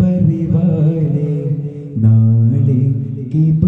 ൂരുംബറിവാളെ നാളെ കിബർ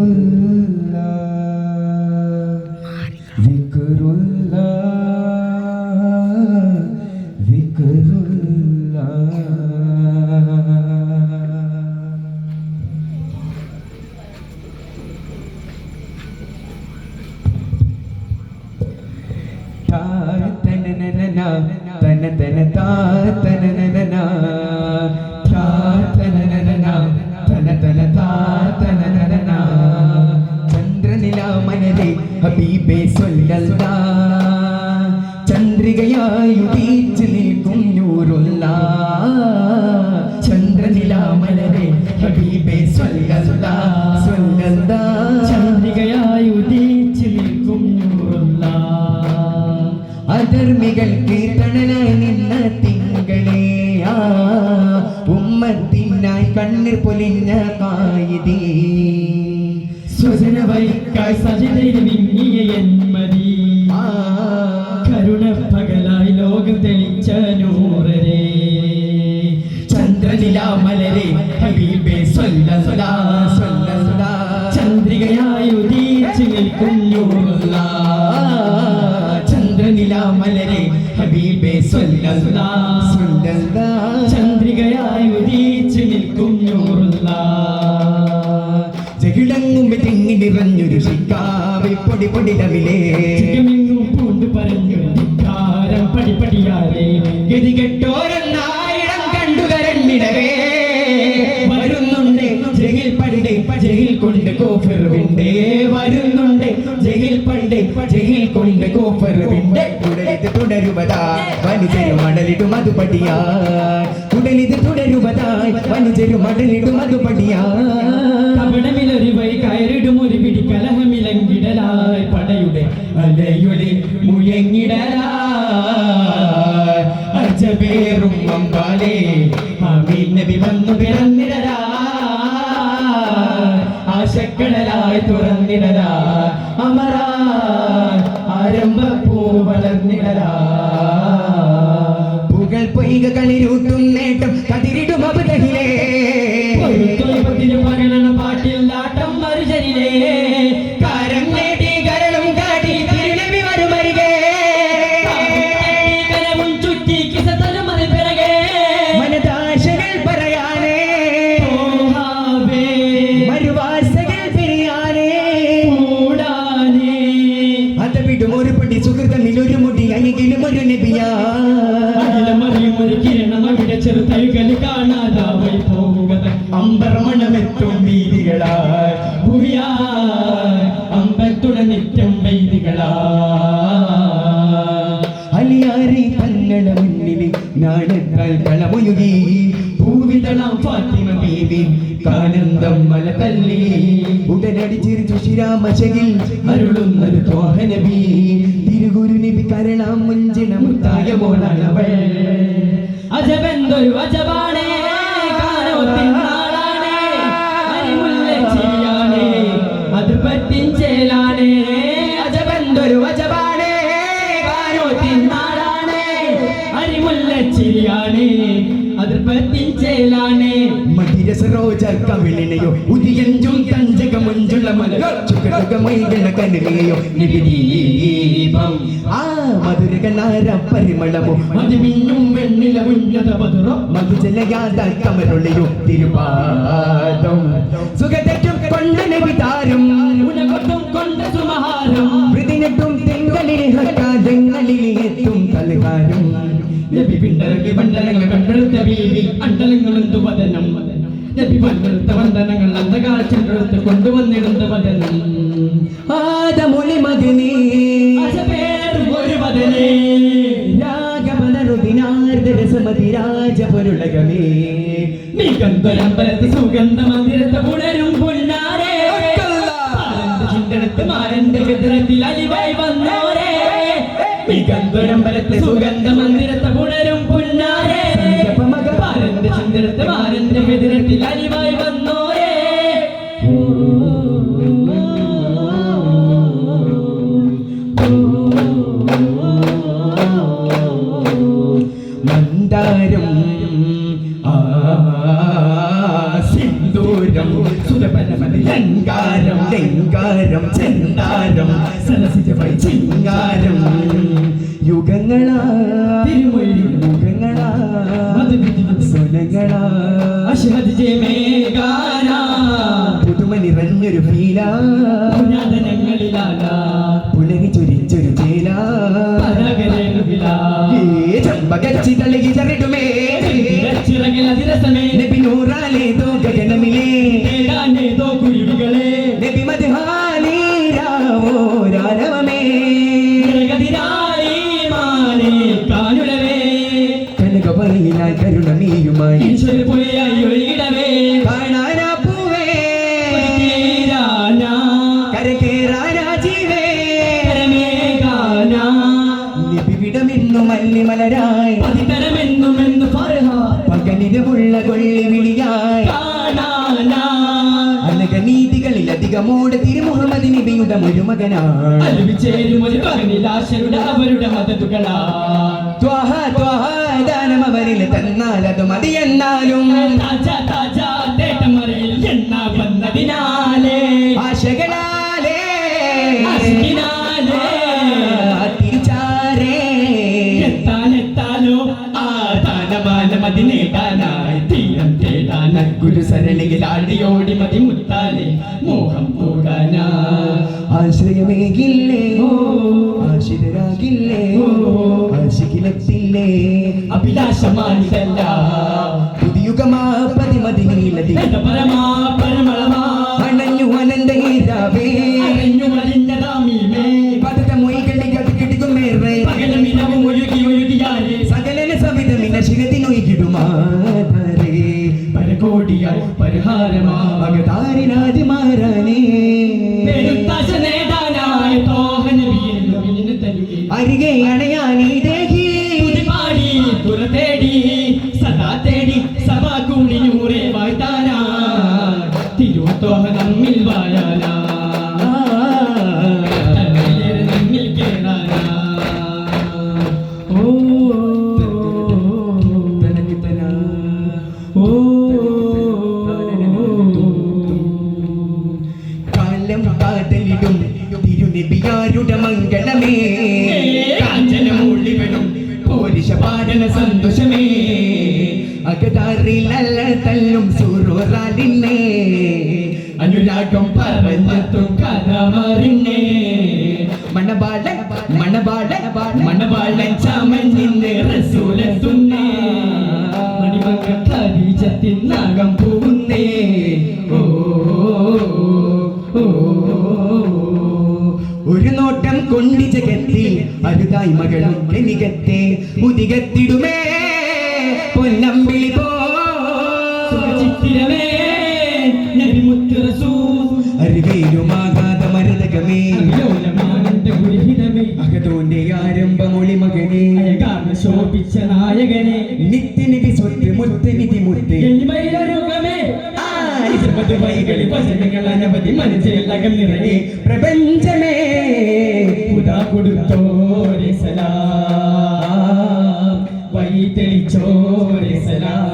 ഹബീബെ സൊല്ലല്ല ചന്ദ്രികയായി ഉദിച്ചു നിൽക്കും നൂറുള്ള ചന്ദ്രനില ഹബീബേ സൊല്ലല്ല സൊല്ലല്ല ചന്ദ്രികയായി ഉദിച്ചു നിൽക്കും നൂറുള്ള അധർമ്മികൾക്ക് തണലായി നിന്ന തിങ്കളേ ഉമ്മത്തിനായി കണ്ണീർ പൊലിഞ്ഞ കായിതേ സ്വജന വൈക്കായി സജിതയിൽ വിങ്ങിയ എന്മതി കരുണ പകലായി ലോകം തെളിച്ച നൂറരെ. ചന്ദ്രനില മലരെ ഹബീബേ ചന്ദ്രികയായി ഉദിച്ചു നിൽക്കും നൂറുള്ള. ചന്ദ്രനില മലരെ ഹബീബേ സ്വല്ലല്ലാ സ്വല്ലല്ലാ ജകിടങ്ങുമ്പ് തിങ്ങി നിറഞ്ഞൊരു ശിക്കാവി പൊടി പൊടിടവിലേ തമിലേ പൂണ്ട് പറഞ്ഞു ധിക്കാരം പടിപടിയാലേ. ഗതികെട്ടോരെന്നായിരം കണ്ടുകരണ്ടിടവേ വരുന്നുണ്ട് ജയിൽ പണ്ടേ ജയിൽ കൊണ്ട് കോഫർ വിണ്ടേ വരുന്നുണ്ട് ജയിൽ പണ്ടേ ജയിൽ കൊണ്ട് കോഫർ വിണ്ടേ തുടലിത് തുടരുവതായി വനിജരു മടലിടും അത് പടിയാ തുടലിത് തുടരുവതായി വനിജരു മടലിടും അത് പടിയാടമിലൊരു വൈ കയറിടും ഒരു പിടി കലഹമിലങ്കിടലായി പടയുടെ അലയുടെ മുഴങ്ങിടലായി. വന്നു പിറന്നിടലാ ആശക്കടലായി തുറന്നിടലാ അമരാ ആരംഭപ്പൂ വളർന്നിടലാ പുകൾ പൊയ്ക കളിരൂട്ടും നേട്ടം കതിരിടും അബുദഹിലേ നാട്ടം മറുചരിലേ കാരം നേടി കരളും കാട്ടി തിരുനബി വരുമരികെ കരവും ചുറ്റി കിസ തലമറി പിറകെ. മനതാശകൾ പറയാനേ. മരുവാസകൾ പിരിയാനേ. കൂടാനേ അത് വിടും ഒരു പടി സുഹൃത്തം ഒരു നാണത്താൽ കളമൊഴുകി ഫാത്തിമ അജബെന്തൊരു അജബാണേ. കവിളിനെയോ ഉദിയഞ്ചും തഞ്ചക മുഞ്ചുള്ള മല ചുക്കടക മൈകണ നിബിദി നിബിദീപം ആ മധുരകനാര പരിമളമോ? മതിമിന്നും വെണ്ണില ഉന്നത മധുരം. മധുജലയാത കമരുളിയും തിരുപാദം. സുഖതയ്ക്കും കൊണ്ടനെ വിതാരം. ഉലകത്തും കൊണ്ട സുമഹാരം. പ്രതിനിട്ടും തെങ്കളിൽ ഹക്കാദങ്ങളിൽ എത്തും തലകാരം മണ്ഡലങ്ങൾ കണ്ടെടുത്ത ബീവി അണ്ടലങ്ങളെന്തു വദനം? നബി പണ്ടെടുത്ത വന്ദനങ്ങൾ അന്ധകാല ചെണ്ടെടുത്ത് കൊണ്ടുവന്നിടുന്ന വദനം ആദമൊളി മകനേ രാജപൊരുളകമേ നീ ഗന്ധരമ്പലത്ത് സുഗന്ധ മന്ദിരത്തെ പുണരും പുന്നാരേ ചിന്തനത്ത് മാരന്റെ ഗദ്രത്തിൽ അലിവായി വന്നോരേ. നീ ഗന്ധരമ്പലത്ത് സുഗന്ധ മന്ദിരത്തെ പുണരും പുന്നാരേ. മാരന്റെ ചിന്തനത്ത് മാരന്റെ ഗദ്രത്തിൽ അലിവായി സ്വനങ്ങളാ അഷ്ഹദ് ജമേഗാന പുതുമ നിറഞ്ഞൊരു ഫീലാ. പുരാതനങ്ങളിലാലാ പുലരി ചൊരിച്ചൊരു ചേലാ. ചിറകിൽ അതിരസമേ. നബി നൂറാലേതോ ഗഗനമിലേ? നേടാനേതോ കുരുവികളെ. നബി മദ്ഹാനീരാവോ എന്ന് കൊള്ളി വിളിയായി അനകനീതികളിൽ അധികമോട് തിരുമുഹമ്മദ് നബിയുടെ പകനിലാശരുടെ അവരുടെ മതതുകളാ ത്വഹ ത്വഹ ദാനം അവരിൽ തന്നാൽ അത് മതിയെന്നാലും. തേടാന ഗുരുസരണിയിൽ ആടിയോടി മതി മുത്താലെ മോഹം പോകാന ആശ്രയമേകില്ലേ. ആശിതരാകില്ലേ? ഓ. ആശിക്കിലെത്തില്ലേ അഭിലാഷമാണിതല്ല. പുതിയുഗമാ പതിമതിനീലതി പരമാ പരമളമാ. അണഞ്ഞു അനന്ത ഈരാവേ അറിഞ്ഞു ദേഹി പാടി തുറ തേടി സദാ തേടി സഭാ കൂടി നൂറേ വായ്ത്താനാ തിരുത്തോഹ നമ്മിൽ പറഞ്ഞെത്തും കഥമറിഞ്ഞേ. മണബാള മണബാള മണവാളൻ ചമഞ്ഞിന്ന് റസൂലെത്തുന്നേ മണിമക ഖദീജത്തിൻ നാഗം പൂവുന്നേ. ഓ ഒരു നോട്ടം കൊണ്ടി ജഗത്തി അരുതായി മകളും എനികത്തെ ഉദികത്തിടുമേ പൊന്നമ്പിളി ആരംഭമൊളി മകനെ ശോഭിച്ച നായകനെ. നിത്യനിധി സ്വത്ത് മുത്തനിധി മുത്ത്. വചനങ്ങൾ അനവധി മനസ്സിലകം നിറയെ. പ്രപഞ്ചമേ. പുതാ കൊടുത്തോരെ സലാം. തെളിച്ചോരെ സലാം.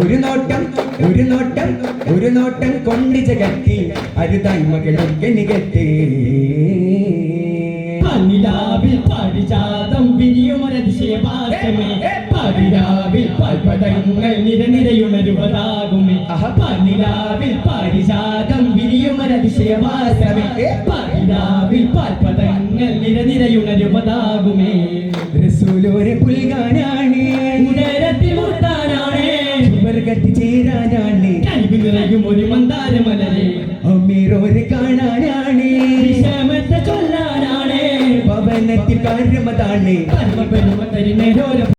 ഒരു നോട്ടം ഒരു നോട്ടം ഒരു നോട്ടം കൊണ്ടി ജഗത്തി അരുതായ്മകളൊക്കെ മകളും കെണികത്തെ പനി പാനിലാവിൽ പാടിജാതം വിരിയുമൊരതിശയവാസമേ പാടിലാവിൽ പാൽപടങ്ങൾ നിരനിരയുണരുവതാകുമേ. പാനിലാവിൽ പാരിജാതം വിരിയുമൊരതിശയവാസമേ പാടിലാവിൽ പാൽപടങ്ങൾ നിരനിരയുണരുവതാകുമേ. റസൂലോരെ പുൽകാനാണ്. ഉദരത്തിൽ മുട്ടാനാണ് സ്വർഗത്തിൽ ചേരാനാണ്. കഴിവ് നിറയും ഒരു മന്ദാരമലരെ. അമ്മീറോരെ കാണാനാണ്. ചൊല്ലാനാണ് ഭവനത്തിൽ കാര്യമതാണ് പരമ പെരുമ തരുന്നേരോര